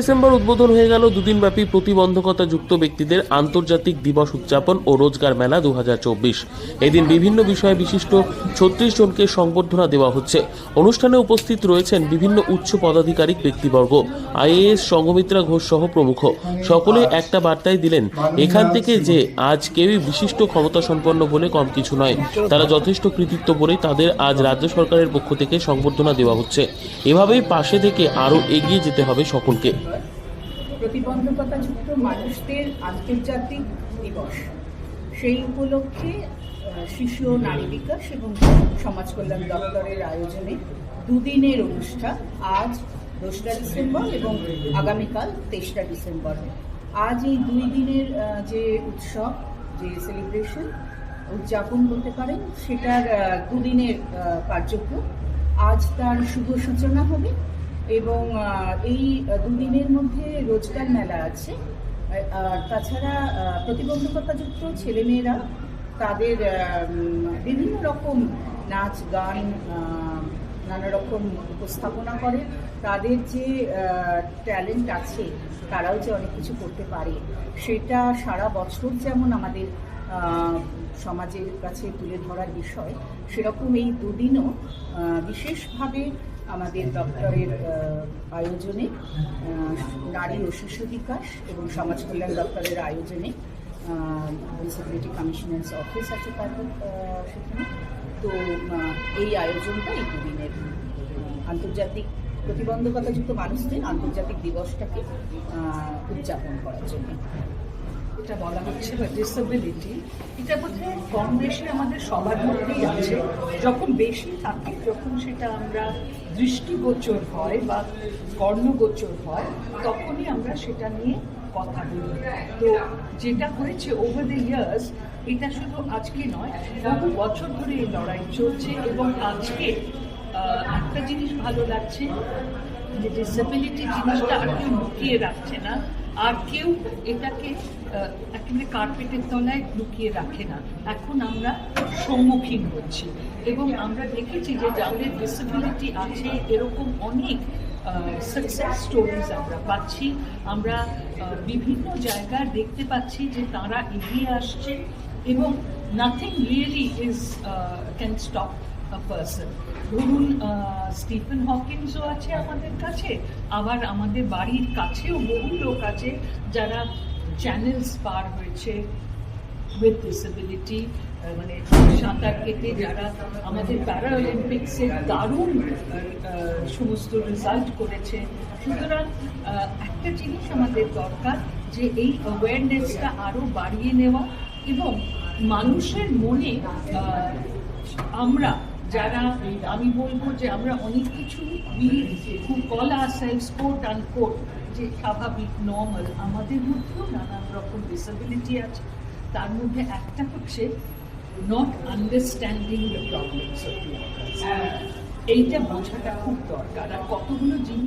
December উদ্বোধন হয়ে গেল দুদিনব্যাপী প্রতিবন্ধকতাযুক্ত ব্যক্তিদের আন্তর্জাতিক দিবস উদযাপন ও রোজগার মেলা দু হাজার চব্বিশ। এদিন বিভিন্ন বিষয়ে বিশিষ্ট ছত্রিশ জনকে সংবর্ধনা দেওয়া হচ্ছে। অনুষ্ঠানে উপস্থিত রয়েছেন বিভিন্ন উচ্চ পদাধিকারিক ব্যক্তিবর্গ, আইএএস সঙ্গমিত্রা ঘোষ সহ প্রমুখ। সকলে একটা বার্তাই দিলেন, এখান থেকে যে আজ কেউই বিশিষ্ট ক্ষমতা সম্পন্ন বলে কম কিছু নয়। তারা যথেষ্ট কৃতিত্ব বলেই তাদের আজ রাজ্য সরকারের পক্ষ থেকে সংবর্ধনা দেওয়া হচ্ছে। এভাবেই পাশে থেকে আরও এগিয়ে যেতে হবে সকলকে। প্রতিবন্ধকতাযুক্ত মানুষদের আন্তর্জাতিক দিবস। সেই উপলক্ষে শিশু ও নারী বিকাশ এবং সমাজ কল্যাণ দপ্তরের আয়োজনে দুদিনের অনুষ্ঠান আজ দোসরা ডিসেম্বর এবং আগামীকাল তেসরা ডিসেম্বর। আজ এই দুই দিনের যে উৎসব, যে সেলিব্রেশন উদযাপন করতে পারেন, সেটার দুদিনের কার্যক্রম। আজ তার শুভ সূচনা হবে। এবং এই দুদিনের মধ্যে রোজগার মেলা আছে। তাছাড়া প্রতিবন্ধকতাযুক্ত ছেলেমেয়েরা তাদের বিভিন্ন রকম নাচ, গান নানা রকম উপস্থাপনা করে। তাদের যে ট্যালেন্ট আছে, তারাও যে অনেক কিছু করতে পারে, সেটা সারা বছর যেমন আমাদের সমাজের কাছে তুলে ধরার বিষয়, সেরকম এই দুদিনও বিশেষভাবে আমাদের দপ্তরের আয়োজনে নারী ও শিশু বিকাশ এবং সমাজ কল্যাণ দপ্তরের আয়োজনে ডিসেবিলিটি কমিশনার্স অফিস আছে তাদের সেখানে। তো এই আয়োজনটা এই দুদিনের আন্তর্জাতিক প্রতিবন্ধকতাযুক্ত মানুষদের আন্তর্জাতিক দিবসটাকে উদযাপন করার জন্য। এটা বলা হচ্ছে বা ডিসেবিলিটি এটা বোধহয় কম বেশি আমাদের সবার মধ্যেই আছে। যখন বেশি থাকে, যখন সেটা আমরা দৃষ্টিগোচর হয় বা কর্ণগোচর হয়, তখনই আমরা সেটা নিয়ে কথা বলি। তো যেটা হয়েছে ওভার দ্য ইয়ার্স এটা শুধু আজকে নয়, বহু বছর ধরে এই লড়াই চলছে এবং আজকে একটা জিনিস ভালো লাগছে, যে ডিসেবিলিটি জিনিসটা আর কেউ লুকিয়ে রাখছে না। আর কেউ এটাকে একেবারে কার্পেটের তলায় লুকিয়ে রাখে না। এখন আমরা সম্মুখীন হচ্ছি। এবং আমরা দেখেছি যে যাদের ডিসেবিলিটি আছে, এরকম অনেক সাকসেস স্টোরিজ আমরা পাচ্ছি। আমরা বিভিন্ন জায়গায় দেখতে পাচ্ছি যে তারা এগিয়ে আসছে এবং nothing really is can stop person ধরুন স্টিফেন হকিন্সও আছে আমাদের কাছে, আবার আমাদের বাড়ির কাছেও বহু লোক আছে যারা চ্যানেলস পার হয়েছে উইথ ডিসেবিলিটি মানে সাঁতার কেটে যারা আমাদের প্যারা অলিম্পিক্সে দারুণ সমস্ত রেজাল্ট করেছে। সুতরাং একটা জিনিস আমাদের দরকার যে এই অ্যাওয়ারনেসটা আরও বাড়িয়ে নেওয়া এবং মানুষের মনে আমরা যারা আমি বলব যে আমরা অনেক কিছু খুব আর সেলস কোট আন কোট যে স্বাভাবিক নর্মাল আমাদের মধ্যেও নানান রকম ডিসেবিলিটি আছে। তার মধ্যে একটা হচ্ছে not understanding the problems of এইটা বোঝাটা খুব দরকার। আর কতগুলো জিনিস